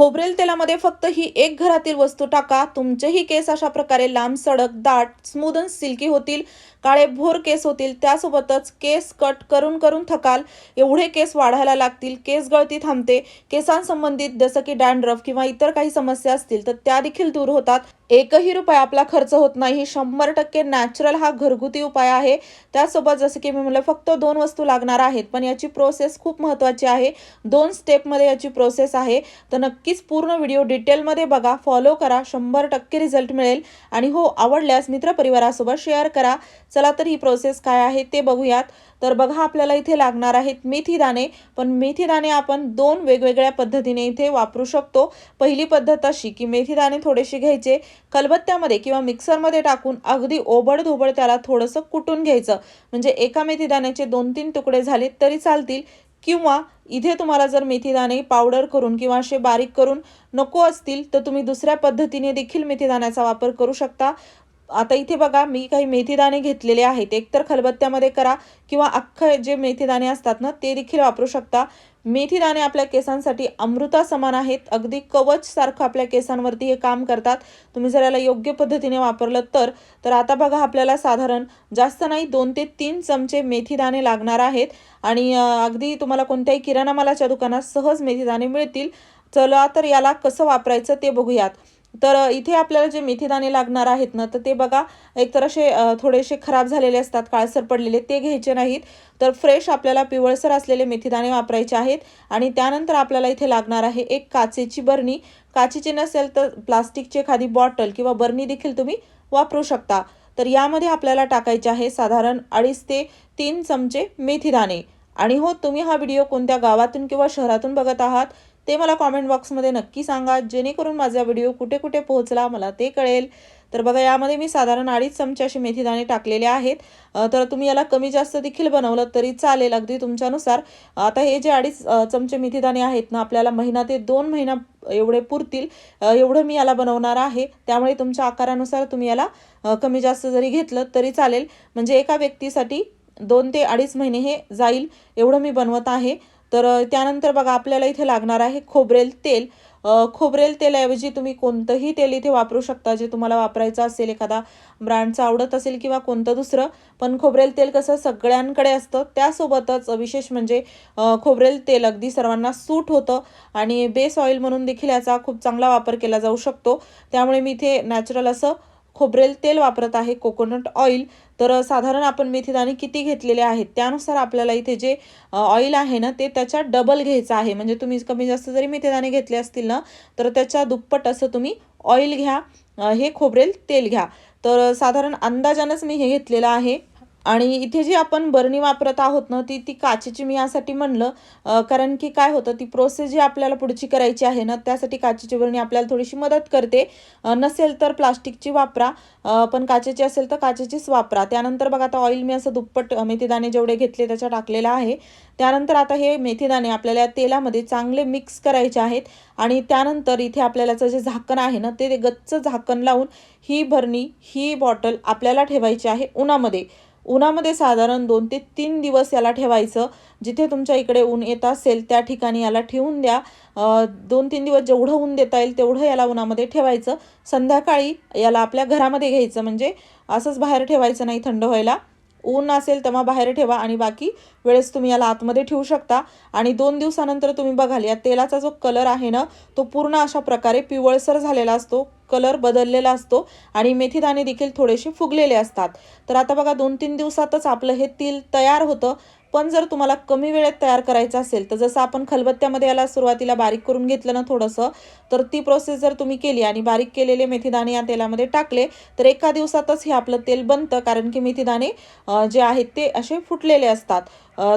खोबरेल तेलामध्ये फक्त ही एक घरातील वस्तू टाका. तुमचेही केस अशा प्रकारे लांब सडक दाट स्मूद सिल्की होतील. काळे भोर केस होतील त्यासोबतच केस कट करून करून थकाल. एवढे केस वाढायला लागतील केस गळती थांबते. केसांसंबंधित जसं की डॅन्ड्रफ किंवा इतर काही समस्या असतील तर त्या देखील दूर होतात. एकही रुपया आपला खर्च होत नाही. शंभर टक्के नॅचरल हा घरगुती उपाय आहे. त्यासोबत जसं की मी म्हणलं फक्त दोन वस्तू लागणार आहेत पण याची प्रोसेस खूप महत्त्वाची आहे. दोन स्टेपमध्ये याची प्रोसेस आहे. तर नक्की नक्कीच पूर्ण व्हिडिओ डिटेलमध्ये बघा फॉलो करा शंभर टक्के रिझल्ट मिळेल. आणि हो आवडल्यास मित्रपरिवारासोबत शेअर करा. चला तर ही प्रोसेस काय आहे ते बघूयात. तर बघा आपल्याला इथे लागणार आहेत मेथी दाणे. पण मेथी दाणे आपण दोन वेगवेगळ्या पद्धतीने इथे वापरू शकतो. पहिली पद्धत अशी की मेथी दाणे थोडेसे घ्यायचे. खलबत्त्यामध्ये किंवा मिक्सरमध्ये टाकून अगदी ओबड धोबड त्याला थोडंसं कुटून घ्यायचं. म्हणजे एका मेथी दाण्याचे दोन तीन तुकडे झाले तरी चालतील. किंवा इथे तुम्हाला जर मेथीदाणे पावडर करून किंवा असे बारीक करून नको असतील तर तुम्ही दुसऱ्या पद्धतीने देखील मेथीदाण्याचा वापर करू शकता. आता इथे बघा मी काही मेथीदाणे घेतलेले आहेत. एकतर खलबत्त्यामध्ये करा किंवा अख्खे जे मेथीदाणे असतात ना ते देखील वापरू शकता. मेथीदाणे आपल्या केसांसाठी अमृता समान आहेत. अगदी कवच सारखं आपल्या केसांवरती हे काम करतात. तुम्ही जर याला योग्य पद्धतीने वापरलं तर तर आता बघा आपल्याला साधारण जास्त नाही दोन ते तीन चमचे मेथीदाणे लागणार आहेत. आणि अगदी तुम्हाला कोणत्याही किराणा मालाच्या दुकानात सहज मेथीदाणे मिळतील. चला तर याला कसं वापरायचं ते बघूयात. तर इथे आपल्याला जे मेथीदाणे लागणार आहेत ना तर ते बघा एकतर असे थोडेसे खराब झालेले असतात काळसर पडलेले ते घ्यायचे नाहीत. तर फ्रेश आपल्याला पिवळसर असलेले मेथीदाणे वापरायचे आहेत आणि त्यानंतर आपल्याला इथे लागणार आहे एक काचेची बरणी. काचेची नसेल तर प्लास्टिकची एखादी बॉटल किंवा बरणी देखील तुम्ही वापरू शकता. तर यामध्ये आपल्याला टाकायचे आहे साधारण अडीच ते तीन चमचे मेथीदाणे. आणि हो तुम्ही हा व्हिडिओ कोणत्या गावातून किंवा शहरातून बघत आहात ते मला कॉमेंट बॉक्समध्ये नक्की सांगा. जेणेकरून माझा व्हिडिओ कुठे कुठे पोहोचला मला ते कळेल. तर बघा यामध्ये मी साधारण अडीच चमचे असे मेथीदाणे टाकलेले आहेत. तर तुम्ही याला कमी जास्त देखील बनवलं तरी चालेल. अगदी तुमच्यानुसार. आता हे जे अडीच चमचे मेथीदाणे आहेत ना आपल्याला महिना ते दोन महिना एवढे पुरतील. एवढं मी याला बनवणार आहे. त्यामुळे तुमच्या आकारानुसार तुम्ही याला कमी जास्त जरी घेतलं तरी चालेल. म्हणजे एका व्यक्तीसाठी दोन ते अडीच महिने हे जाईल. एवढं मी बनवत आहे. तर त्यानंतर बघा आपल्याला इथे लागणार आहे खोबरेल तेल. खोबरेल तेलाऐवजी तुम्ही कोणतंही तेल इथे वापरू शकता. जे तुम्हाला वापरायचं असेल एखादा ब्रँडचं आवडत असेल किंवा कोणतं दुसरं. पण खोबरेल तेल कसं सगळ्यांकडे असतं. त्यासोबतच विशेष म्हणजे खोबरेल तेल अगदी सर्वांना सूट होतं. आणि बेस ऑइल म्हणून देखील याचा खूप चांगला वापर केला जाऊ शकतो. त्यामुळे मी इथे नॅचरल असं खोबरेल तेल वापरत आहे कोकोनट ऑइल तर साधारण आपण मेथीदाणे किती घेतलेले आहेत? त्यानुसार आपल्याला इथे जे ऑइल आहे ना ते त्याच्या डबल घ्यायचं आहे. म्हणजे तुम्ही कमी जास्त जरी मेथीदाणे घेतले असतील ना तर त्याच्या दुप्पट असं तुम्ही ऑइल घ्या हे खोबरेल तेल घ्या. तर साधारण अंदाजानंच मी हे घेतलेलं आहे. आणि इथे जी आपण बरणी वापरत आहोत ना ती ती काचेची मी यासाठी म्हणलं कारण की काय होतं ती प्रोसेस जी आपल्याला पुढची करायची आहे ना त्यासाठी काचेची बरणी आपल्याला थोडीशी मदत करते. नसेल तर प्लास्टिकची वापरा पण काचेची असेल तर काचेचीच वापरा. त्यानंतर बघा आता ऑइल मी असं दुप्पट मेथीदाणे जेवढे घेतले त्याच्या टाकलेलं आहे. त्यानंतर आता हे मेथीदाणे आपल्याला तेलामध्ये चांगले मिक्स करायचे आहेत. आणि त्यानंतर इथे आपल्याला जे झाकण आहे ना ते ते गच्च झाकण लावून ही भरणी ही बॉटल आपल्याला ठेवायची आहे उन्हामध्ये. उन्हामध्ये साधारण दोन ते तीन दिवस याला ठेवायचं. जिथे तुमच्या इकडे ऊन येत असेल त्या ठिकाणी याला ठेवून द्या. दोन तीन दिवस जेवढं ऊन देता येईल तेवढं याला उन्हामध्ये ठेवायचं. संध्याकाळी याला आपल्या घरामध्ये घ्यायचं. म्हणजे असंच बाहेर ठेवायचं नाही थंड व्हायला. ऊन असेल तेव्हा बाहेर ठेवा आणि बाकी वेळेस तुम्ही याला आतमध्ये ठेवू शकता. आणि दोन दिवसानंतर तुम्ही बघाल या तेलाचा जो कलर आहे ना तो पूर्ण अशा प्रकारे पिवळसर झालेला असतो. कलर बदललेला असतो आणि मेथीदाणे देखील थोडेसे फुगलेले असतात. तर आता बघा दोन तीन दिवसातच आपलं हे तेल तयार होतं. पण जर तुम्हाला कमी वेळेत तयार करायचं असेल तर जसं आपण खलबत्त्यामध्ये याला सुरुवातीला बारीक करून घेतलं ना थोडंसं तर ती प्रोसेस जर तुम्ही केली आणि बारीक केलेले मेथीदाणे या तेलामध्ये टाकले तर एका दिवसातच हे आपलं तेल बनतं कारण की मेथीदाणे जे आहेत ते असे फुटलेले असतात.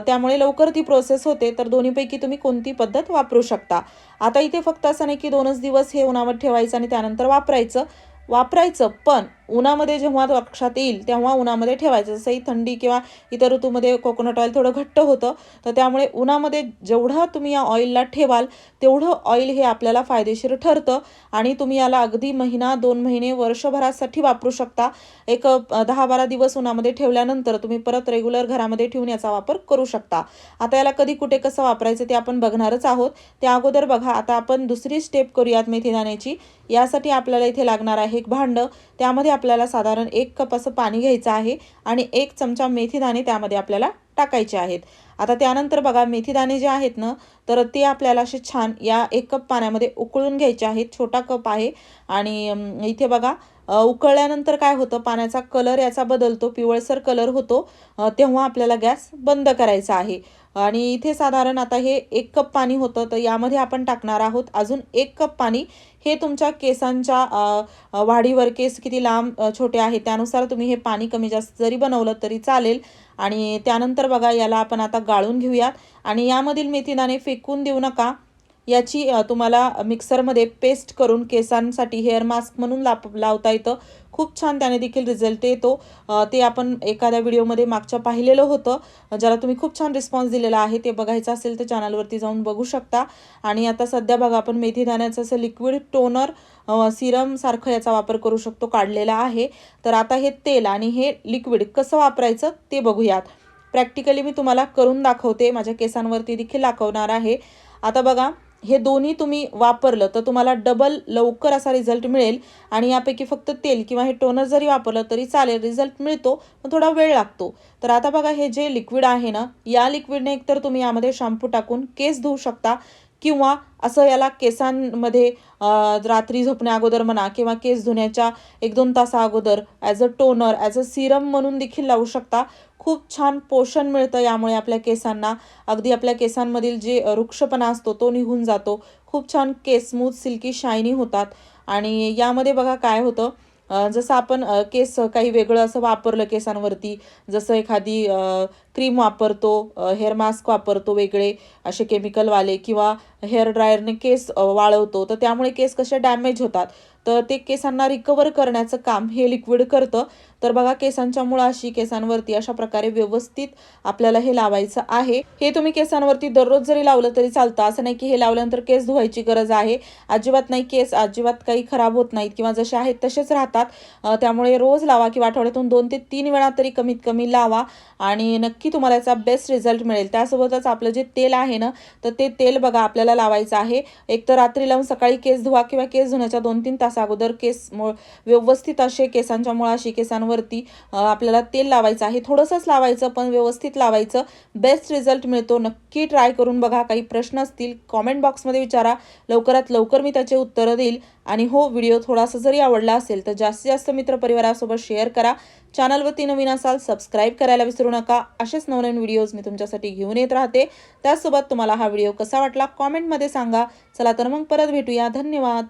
त्यामुळे लवकर ती प्रोसेस होते तर दोन्हीपैकी तुम्ही कोणती पद्धत वापरू शकता. आता इथे फक्त असं नाही की दोनच दिवस हे उन्हावर ठेवायचं आणि त्यानंतर वापरायचं. वापरायचं पण उन्हामध्ये जेव्हा लक्षात येईल तेव्हा उन्हामध्ये ठेवायचं. जसंही थंडी किंवा इतर ऋतूमध्ये कोकोनट ऑइल थोडं घट्ट होतं तर त्यामुळे उन्हामध्ये जेवढं तुम्ही या ऑइलला ठेवाल तेवढं ऑइल हे आपल्याला फायदेशीर ठरतं आणि तुम्ही याला अगदी महिना दोन महिने वर्षभरासाठी वापरू शकता. एक दहा बारा दिवस उन्हामध्ये ठेवल्यानंतर तुम्ही परत रेग्युलर घरामध्ये ठेवून याचा वापर करू शकता. आता याला कधी कुठे कसं वापरायचं ते आपण बघणारच आहोत. त्या अगोदर बघा आता आपण दुसरी स्टेप करूयात मेथीदाण्याची. यासाठी आपल्याला इथे लागणार आहे एक भांडं. त्यामध्ये आपल्याला साधारण एक कप असं पाणी घ्यायचं आहे आणि एक चमचा मेथीदाणे त्यामध्ये आपल्याला टाकायचे आहेत. आता त्यानंतर बघा मेथीदाणे जे आहेत ना तर ते आपल्याला असे छान या एक कप पाण्यामध्ये उकळून घ्यायचे आहेत. छोटा कप आहे आणि इथे बघा उकळल्यानंतर काय होतं? पाण्याचा कलर याचा बदलतो पिवळसर कलर होतो. तेव्हा आपल्याला गॅस बंद करायचा आहे. आणि इथे साधारण आता हे एक कप पाणी होतं तर यामध्ये आपण टाकणार आहोत अजून एक कप पाणी. हे तुमच्या केसांच्या वाढीवर केस किती लांब छोटे आहेत त्यानुसार तुम्ही हे पाणी कमी जास्त जरी बनवलं तरी चालेल. आणि त्यानंतर बघा याला आपण आता गाळून घेऊयात. आणि यामधील मेथीदाणे फेकून देऊ नका. याची तुम्हाला मिक्सरमध्ये पेस्ट करून केसांसाठी हेअर मास्क म्हणून लाप लावता येतं. खूप छान त्याने देखील रिझल्ट येतो. ते आपण एखाद्या व्हिडिओमध्ये मागच्या पाहिलेलं होतं. ज्याला तुम्ही खूप छान रिस्पॉन्स दिलेला आहे ते बघायचं असेल तर चॅनलवरती जाऊन बघू शकता. आणि आता सध्या बघा आपण मेथी दाण्याचं असं लिक्विड टोनर सिरमसारखं याचा वापर करू शकतो काढलेला आहे. तर आता हे तेल आणि हे लिक्विड कसं वापरायचं ते बघूयात. प्रॅक्टिकली मी तुम्हाला करून दाखवते. माझ्या केसांवरती देखील दाखवणार आहे. आता बघा हे दोन्ही तुम्ही वापरलं तर तुम्हाला डबल लवकर असा रिझल्ट मिळेल. आणि यापैकी फक्त तेल किंवा हे टोनर जरी वापरलं तरी चालेल. रिझल्ट मिळतो पण थोडा वेळ लागतो. तर आता बघा हे जे लिक्विड आहे ना या लिक्विडने एकतर तुम्ही यामध्ये शॅम्पू टाकून केस धुवू शकता किंवा असं याला केसांमध्ये रात्री झोपण्या अगोदर म्हणा किंवा केस धुण्याच्या एक दोन तासा अगोदर as a toner as a serum म्हणून देखील लावू शकता. खूप छान पोषण मिळतं यामुळे आपल्या केसांना. अगदी आपल्या केसांमधील जे वृक्षपणा असतो तो निघून जातो. खूप छान केस स्मूथ सिल्की शायनी होतात. आणि यामध्ये बघा काय होतं? जसं आपण केस काही वेगळं असं वापरलं केसांवरती जसं एखादी क्रीम वापरतो हेअर मास्क वापरतो वेगळे असे केमिकलवाले किंवा हेअर ड्रायरने केस वाळवतो. तर त्यामुळे केस कसे डॅमेज होतात? तर ते केसांना रिकवर करण्याचं काम हे लिक्विड करतं. तर बघा केसांच्या मुळाशी केसांवरती अशा प्रकारे व्यवस्थित आपल्याला हे लावायचं आहे. हे तुम्ही केसांवरती दररोज जरी लावलं तरी चालतं. असं नाही की हे लावल्यानंतर केस धुवायची गरज आहे. अजिबात नाही केस अजिबात काही खराब होत नाहीत किंवा जसे आहेत तसेच राहतात. त्यामुळे रोज लावा किंवा आठवड्यातून दोन ते तीन वेळा तरी कमीत कमी लावा. आणि नक्की तुम्हाला याचा बेस्ट रिझल्ट मिळेल. त्यासोबतच आपलं जे तेल आहे ना तर ते तेल बघा आपल्याला लावायचं आहे. एक तर रात्री लावून सकाळी केस धुवा किंवा केस धुण्याच्या दोन तीन तास अगोदर केस मुळ व्यवस्थित असे केसांच्या मुळाशी केसांवरती आपल्याला तेल लावायचं आहे. थोडंसंच लावायचं पण व्यवस्थित लावायचं. बेस्ट रिझल्ट मिळतो. नक्की ट्राय करून बघा. काही प्रश्न असतील कॉमेंट बॉक्समध्ये विचारा. लवकरात लवकर मी त्याचे उत्तरं देईल. आणि हो व्हिडिओ थोडासा जरी आवडला असेल तर जास्तीत जास्त मित्रपरिवारासोबत शेअर करा. चॅनलवरती नवीन असाल सबस्क्राईब करायला विसरू नका. असेच नवनवीन व्हिडिओज मी तुमच्यासाठी घेऊन येत राहते. त्याचसोबत तुम्हाला हा व्हिडिओ कसा वाटला कॉमेंटमध्ये सांगा. चला तर मग परत भेटूया. धन्यवाद.